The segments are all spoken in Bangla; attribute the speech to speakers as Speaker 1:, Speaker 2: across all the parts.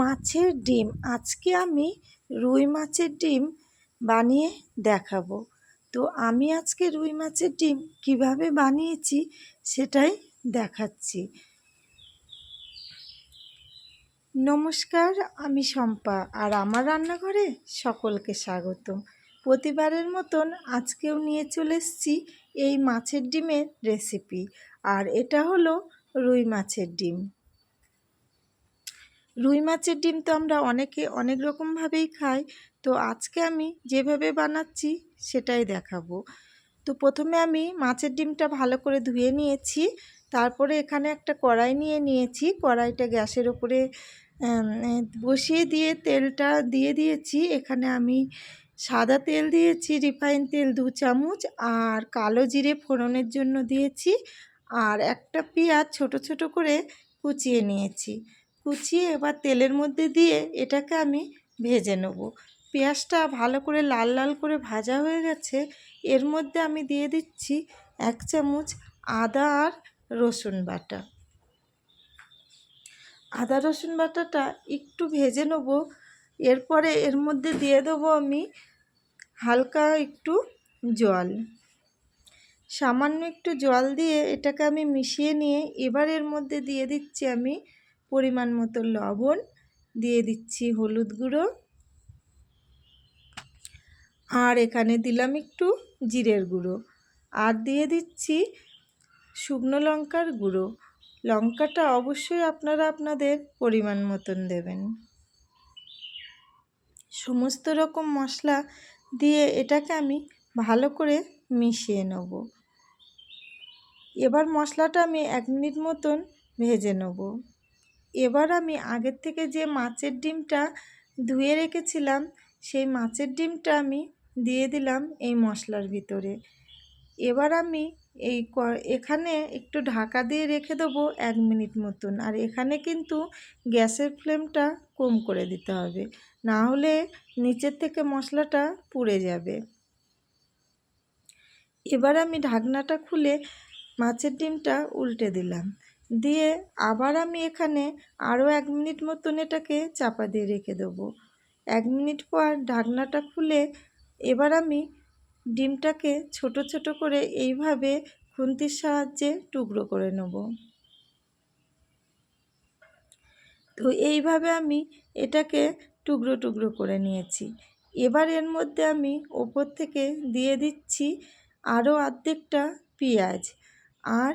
Speaker 1: মাছের ডিম। আজকে আমি রুই মাছের ডিম বানিয়ে দেখাবো। তো আমি আজকে রুই মাছের ডিম কীভাবে বানিয়েছি সেটাই দেখাচ্ছি। নমস্কার, আমি শম্পা আর আমার রান্নাঘরে সকলকে স্বাগতম। প্রতিবারের মতন আজকেও নিয়ে চলে এসেছি এই মাছের ডিমের রেসিপি। আর এটা হলো রুই মাছের ডিম। রুই মাছের ডিম তো আমরা অনেকে অনেক রকমভাবেই খাই। তো আজকে আমি যেভাবে বানাচ্ছি সেটাই দেখাবো। তো প্রথমে আমি মাছের ডিমটা ভালো করে ধুয়ে নিয়েছি। তারপরে এখানে একটা কড়াই নিয়ে নিয়েছি। কড়াইটা গ্যাসের ওপরে বসিয়ে দিয়ে তেলটা দিয়ে দিয়েছি। এখানে আমি সাদা তেল দিয়েছি, রিফাইন তেল দু চামচ আর কালো জিরে ফোড়নের জন্য দিয়েছি। আর একটা পেঁয়াজ ছোট ছোট করে কুচিয়ে নিয়েছি। কুচিয়ে এবার তেলের মধ্যে দিয়ে এটাকে আমি ভেজে নেব। পেঁয়াজটা ভালো করে লাল লাল করে ভাজা হয়ে গেছে। এর মধ্যে আমি দিয়ে দিচ্ছি এক চামচ আদা আর রসুন বাটা। আদা রসুন বাটাটা একটু ভেজে নেব। এরপরে এর মধ্যে দিয়ে দেবো আমি হালকা একটু জল। সামান্য একটু জল দিয়ে এটাকে আমি মিশিয়ে নিয়ে এবার এর মধ্যে দিয়ে দিচ্ছি আমি পরিমাণ মতো লবণ দিয়ে দিচ্ছি হলুদ গুঁড়ো। আর এখানে দিলাম একটু জিরের গুঁড়ো। আর দিয়ে দিচ্ছি শুকনো লঙ্কার গুঁড়ো। লঙ্কাটা অবশ্যই আপনারা আপনাদের পরিমাণ মতন দেবেন। সমস্ত রকম মশলা দিয়ে এটাকে আমি ভালো করে মিশিয়ে নেব। এবার মশলাটা আমি এক মিনিট মতন ভেজে নেব। এবার আমি আগের থেকে যে মাছের ডিমটা ধুয়ে রেখেছিলাম, সেই মাছের ডিমটা আমি দিয়ে দিলাম এই মশলার ভিতরে। এবার আমি এই এখানে একটু ঢাকা দিয়ে রেখে দেবো এক মিনিট মতন। আর এখানে কিন্তু গ্যাসের ফ্লেমটা কম করে দিতে হবে, না হলে নিচের থেকে মশলাটা পুড়ে যাবে। এবার আমি ঢাকনাটা খুলে মাছের ডিমটা উল্টে দিলাম। দিয়ে আবার আমি এখানে আরও এক মিনিট মতন এটাকে চাপা দিয়ে রেখে দেবো। এক মিনিট পর ঢাকনাটা খুলে এবার আমি ডিমটাকে ছোট ছোট করে এইভাবে খুন্তির সাহায্যে টুকরো করে নেব। তো এইভাবে আমি এটাকে টুকরো টুকরো করে নিয়েছি। এবার এর মধ্যে আমি ওপর থেকে দিয়ে দিচ্ছি আরও অর্ধেকটা পেঁয়াজ আর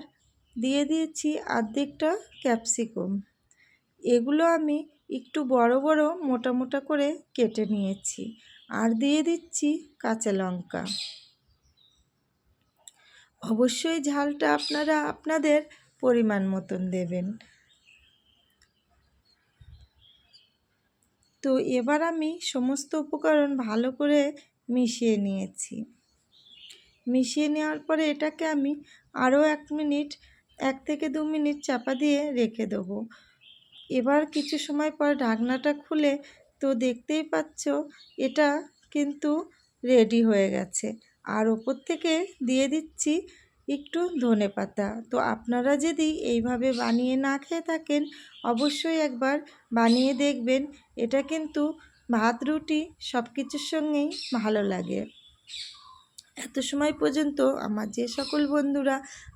Speaker 1: দিয়ে দিয়েছি অর্ধেকটা ক্যাপসিকাম। এগুলো আমি একটু বড় বড় মোটা মোটা করে কেটে নিয়েছি আর দিয়ে দিচ্ছি কাঁচা লঙ্কা। অবশ্যই ঝালটা আপনারা আপনাদের পরিমাণ মতন দেবেন। তো এবার আমি সমস্ত উপকরণ ভালো করে মিশিয়ে নিয়েছি। মিশিয়ে নেওয়ার পরে এটাকে আমি আরও এক মিনিট এক থেকে দু মিনিট চাপা দিয়ে রেখে দেবো। এবার কিছু সময় পর ঢাকনাটা খুলে তো দেখতেই পাচ্ছ এটা কিন্তু রেডি হয়ে গেছে। আর ওপর থেকে দিয়ে দিচ্ছি একটু ধনে পাতা। তো আপনারা যদি এইভাবে বানিয়ে না খেয়ে থাকেন, অবশ্যই একবার বানিয়ে দেখবেন। এটা কিন্তু ভাত, রুটি সব কিছুর সঙ্গেই ভালো লাগে। এত সময় পর্যন্ত আমার যে সকল বন্ধুরা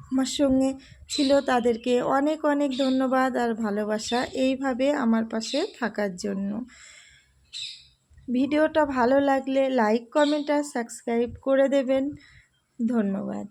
Speaker 1: আমার সঙ্গে ছিল তাদেরকে অনেক অনেক ধন্যবাদ আর ভালোবাসা এইভাবে আমার পাশে থাকার জন্য। ভিডিওটা ভালো লাগলে লাইক, কমেন্ট আর সাবস্ক্রাইব করে দেবেন। ধন্যবাদ।